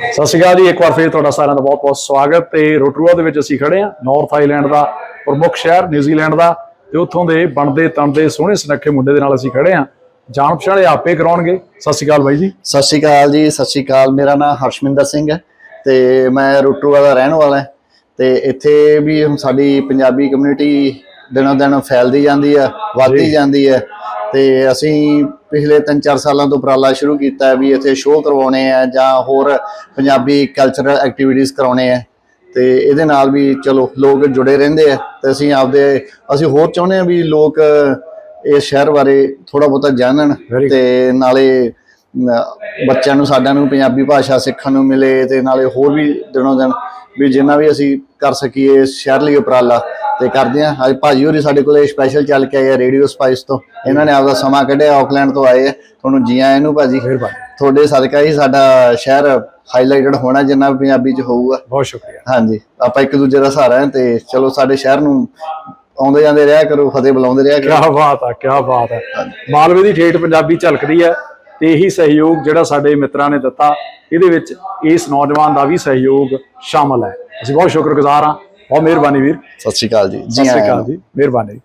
ਸਤਿ ਸ਼੍ਰੀ ਅਕਾਲ ਜੀ ਇੱਕ ਵਾਰ ਫੇਰ ਤੁਹਾਡਾ ਸਾਰਿਆਂ ਦਾ ਬਹੁਤ-ਬਹੁਤ ਸਵਾਗਤ ਤੇ ਰੋਟਰੂਆ ਦੇ ਵਿੱਚ ਅਸੀਂ ਖੜੇ ਹਾਂ ਨਾਰਥ ਆਈਲੈਂਡ ਦਾ ਪ੍ਰਮੁੱਖ ਸ਼ਹਿਰ ਨਿਊਜ਼ੀਲੈਂਡ ਦਾ ਤੇ ਉੱਥੋਂ ਦੇ ਬਣਦੇ ਤਣਦੇ ਸੋਹਣੇ ਸੁਨੱਖੇ ਮੁੰਡੇ ਦੇ ਨਾਲ ਅਸੀਂ ਖੜੇ ਹਾਂ। ਜਾਣ ਪਛਾਣੇ ਆਪੇ ਕਰਾਉਣਗੇ। ਸਤਿ ਸ਼੍ਰੀ ਅਕਾਲ ਬਾਈ ਜੀ। ਸਤਿ ਸ਼੍ਰੀ ਅਕਾਲ ਜੀ ਸਤਿ ਸ਼੍ਰੀ ਅਕਾਲ। ਮੇਰਾ ਨਾਮ ਹਰਸ਼ਮਿੰਦਰ ਸਿੰਘ ਹੈ ਤੇ ਮੈਂ ਰੋਟੂਆ ਦਾ ਰਹਿਣ ਵਾਲਾ ਤੇ ਇੱਥੇ ਵੀ ਸਾਡੀ ਪੰਜਾਬੀ ਕਮਿਊਨਿਟੀ ਦਿਨੋਂ ਦਿਨ ਫੈਲਦੀ ਜਾਂਦੀ ਹੈ ਵੱਧਦੀ ਜਾਂਦੀ ਹੈ। ਤੇ ਅਸੀਂ ਪਿਛਲੇ 3-4 ਸਾਲਾਂ ਤੋਂ ਉਪਰਾਲਾ ਸ਼ੁਰੂ ਕੀਤਾ ਹੈ ਵੀ ਇੱਥੇ ਸ਼ੋਅ ਕਰਵਾਉਣੇ ਆ ਜਾਂ ਹੋਰ ਪੰਜਾਬੀ ਕਲਚਰਲ ਐਕਟੀਵਿਟੀਜ਼ ਕਰਾਉਣੇ ਆ ਤੇ ਇਹਦੇ ਨਾਲ ਵੀ ਚਲੋ ਲੋਕ ਜੁੜੇ ਰਹਿੰਦੇ ਆ ਤੇ ਅਸੀਂ ਆਪਦੇ ਅਸੀਂ ਹੋਰ ਚਾਹੁੰਦੇ ਆ ਵੀ ਲੋਕ ਇਸ ਸ਼ਹਿਰ ਬਾਰੇ ਥੋੜਾ ਬਹੁਤਾ ਜਾਣਨ. ਤੇ ਨਾਲੇ ਬੱਚਿਆਂ ਨੂੰ ਸਾਡਿਆਂ ਨੂੰ ਪੰਜਾਬੀ ਭਾਸ਼ਾ ਸਿੱਖਣ ਨੂੰ ਮਿਲੇ ਤੇ ਨਾਲੇ ਹੋਰ ਵੀ ਦਿਨੋਂ ਦਿਨ ਵੀ ਜਿੰਨਾ ਵੀ ਅਸੀਂ ਕਰ ਸਕੀਏ ਇਸ ਸ਼ਹਿਰ ਲਈ ਉਪਰਾਲਾ ਤੇ ਕਰਦੇ ਆ ਅੱਜ ਭਾਜੀ ਹੋਰੀ ਸਾਡੇ ਕੋਲੇ ਸਪੈਸ਼ਲ ਚੱਲ ਕੇ ਆਏ ਆ ਰੇਡੀਓ ਸਪਾਈਸ ਤੋਂ। ਇਹਨਾਂ ਨੇ ਆਪਦਾ ਸਮਾਂ ਕੱਢਿਆ ਆਕਲੈਂਡ ਤੋਂ ਆਏ ਆ। ਤੁਹਾਨੂੰ ਜੀ ਆਇਆਂ ਨੂੰ ਭਾਜੀ। ਤੁਹਾਡੇ ਸਦਕਾ ਹੀ ਸਾਡਾ ਸ਼ਹਿਰ ਹਾਈਲਾਈਟਡ ਹੋਣਾ ਜਿੰਨਾ ਪੰਜਾਬੀ ਚ ਹੋਊਗਾ। ਬਹੁਤ ਸ਼ੁਕਰੀਆ। ਹਾਂਜੀ। ਆਪਾਂ ਇੱਕ ਦੂਜੇ ਦਾ ਸਹਾਰਾ ਹਾਂ ਤੇ ਚਲੋ ਸਾਡੇ ਸ਼ਹਿਰ ਨੂੰ ਆਉਂਦੇ ਜਾਂਦੇ ਰਿਹਾ ਕਰੋ ਫਤਿਹ ਬੁਲਾਉਂਦੇ ਰਿਹਾ ਕਰੋ। ਕਿਆ ਬਾਤ ਆ ਕਿਆ ਬਾਤ ਹੈ ਮਾਲਵੇ ਦੀ ਠੇਠ ਪੰਜਾਬੀ ਝਲਕਦੀ ਹੈ ਤੇ ਇਹੀ ਸਹਿਯੋਗ ਜਿਹੜਾ ਸਾਡੇ ਮਿੱਤਰਾਂ ਨੇ ਦਿੱਤਾ ਇਹਦੇ ਵਿੱਚ ਇਸ ਨੌਜਵਾਨ ਦਾ ਵੀ ਸਹਿਯੋਗ ਸ਼ਾਮਲ ਹੈ। ਅਸੀਂ ਬਹੁਤ ਸ਼ੁਕਰਗੁਜ਼ਾਰ ਹਾਂ। ਬਹੁਤ ਮਿਹਰਬਾਨੀ ਵੀਰ। ਸਤਿ ਸ਼੍ਰੀ ਅਕਾਲ ਜੀ। ਸਤਿ ਸ਼੍ਰੀ ਅਕਾਲ ਜੀ। ਮਿਹਰਬਾਨੀ।